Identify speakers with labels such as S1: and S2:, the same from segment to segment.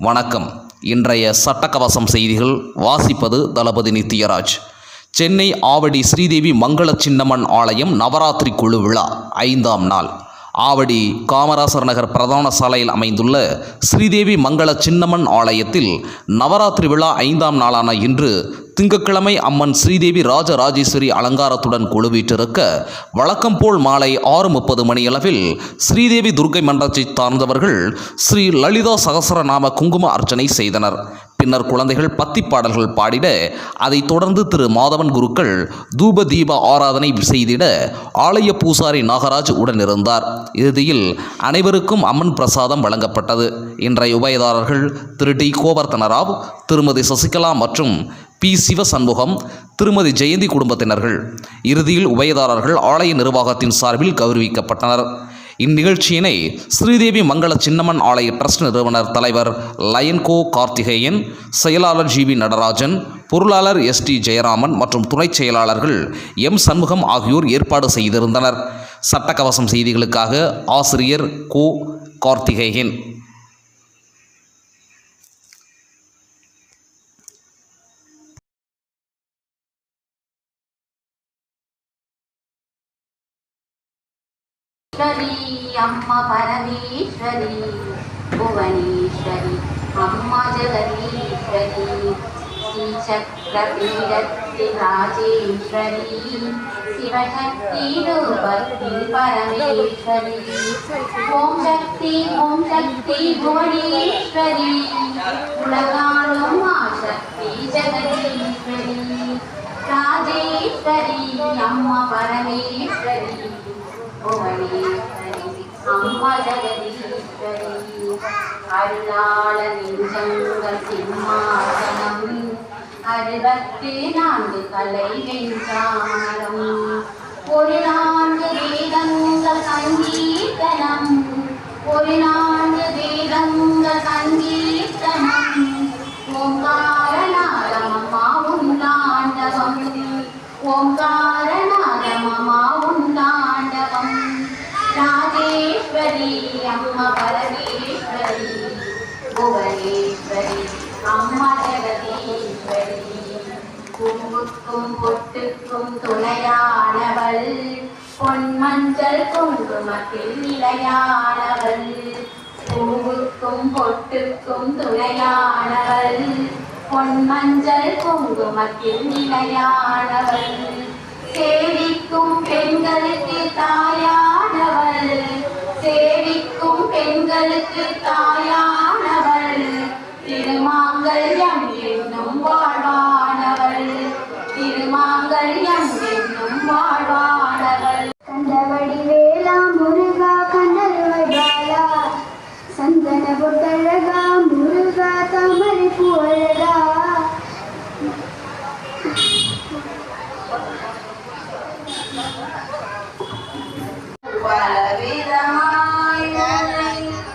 S1: வணக்கம். இன்றைய சட்டக்கவசம் செய்திகள் வாசிப்பது தளபதி நித்யராஜ். சென்னை ஆவடி ஸ்ரீதேவி மங்கள சின்னம்மன் ஆலயம் நவராத்திரி குழு விழா ஐந்தாம் நாள். ஆவடி காமராசர் நகர் பிரதான சாலையில் அமைந்துள்ள ஸ்ரீதேவி மங்கள சின்னம்மன் ஆலயத்தில் நவராத்திரி விழா ஐந்தாம் நாளான இன்று திங்கட்கிழமை அம்மன் ஸ்ரீதேவி ராஜராஜேஸ்வரி அலங்காரத்துடன் குழுவிட்டிருக்க வழக்கம் போல் மாலை ஆறு முப்பது மணியளவில் ஸ்ரீதேவி துர்க்கை மன்றத்தை சார்ந்தவர்கள் ஸ்ரீ லலிதா சகசரநாம குங்கும அர்ச்சனை செய்தனர். பின்னர் குழந்தைகள் பத்தி பாடல்கள் பாடிட அதைத் தொடர்ந்து திரு மாதவன் குருக்கள் தூப தீப ஆராதனை செய்திட ஆலய பூசாரி நாகராஜ் உடனிருந்தார். இறுதியில் அனைவருக்கும் அம்மன் பிரசாதம் வழங்கப்பட்டது. இன்றைய உபயதாரர்கள் திரு டி. கோவர்த்தன ராவ் திருமதி சசிகலா மற்றும் பி. சிவசண்முகம் திருமதி ஜெயந்தி குடும்பத்தினர்கள். இறுதியில் உபயதாரர்கள் ஆலய நிர்வாகத்தின் சார்பில் கௌரவிக்கப்பட்டனர். இந்நிகழ்ச்சியினை ஸ்ரீதேவி மங்கள சின்னம்மன் ஆலய ட்ரஸ்ட் நிறுவனர் தலைவர் லயன்கோ கார்த்திகேயன் செயலாளர் ஜி வி நடராஜன் பொருளாளர் எஸ் டி ஜெயராமன் மற்றும் துணைச் செயலாளர்கள் எம் சண்முகம் ஆகியோர் ஏற்பாடு செய்திருந்தனர். சட்டக்கவசம் செய்திகளுக்காக ஆசிரியர் கோ கார்த்திகேயன்.
S2: భువనేశ్వరి అమ్మ పరమేశ్వరి భువనేశ్వరి అమ్మ జగదీశ్వరి శ్రీచక్రపీడత్తి రాజేశ్వరి శివశక్తి రూపి పరమేశ్వరి ఓం శక్తి ఓం శక్తి భువనేశ్వరి உலகாலும் ஆசக்தி ஜெகதீஸ்வரி ராஜேஸ்வரி அம்மா பரமேஸ்வரி புவனேஸ்வரி அம்மா ஜெகதீஸ்வரி அருளாள நெஞ்சங்கள் சிம்மாசனம் அறுபத்து நான்கு கலை வெஞ்சாரம் ஒரு நான்கு வேதங்கள் சங்கீர்த்தனம் ஒரு நான்கு வேதங்கள் சங்கீர்த்தனம் ஓங்கார உண்டாண்டவம் ஓங்காரநாதமம்மா உண்டாண்டவம் ராஜேஸ்வரி அம்மா பரமேஸ்வரி புவனேஸ்வரி அம்மா ஜெகதீஸ்வரி குங்குக்கும் பொட்டுக்கும் துணையானவள் கொங்கு குங்குமத்தில் நிலையானவள். பூவுக்கும் பொட்டுக்கும் துணையானவள். பொன்மஞ்சள் குங்குமத்தில் நிலையானவள். சேவிக்கும் பெண்களுக்கு தாயானவள். சேவிக்கும் பெண்களுக்கு தாயானவள். திருமாங்கல்யம் என்னும் வாழ்வானவள். திருமாங்கல்யம் என்னும் வாழ்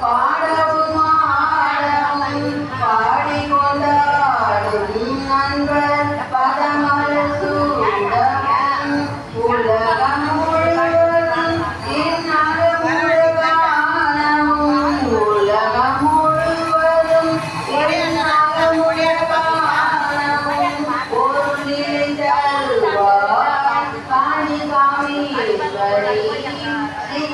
S2: பாடவும் ஆடவும் பாடிக்கொண்டாடும் கொண்டாடும்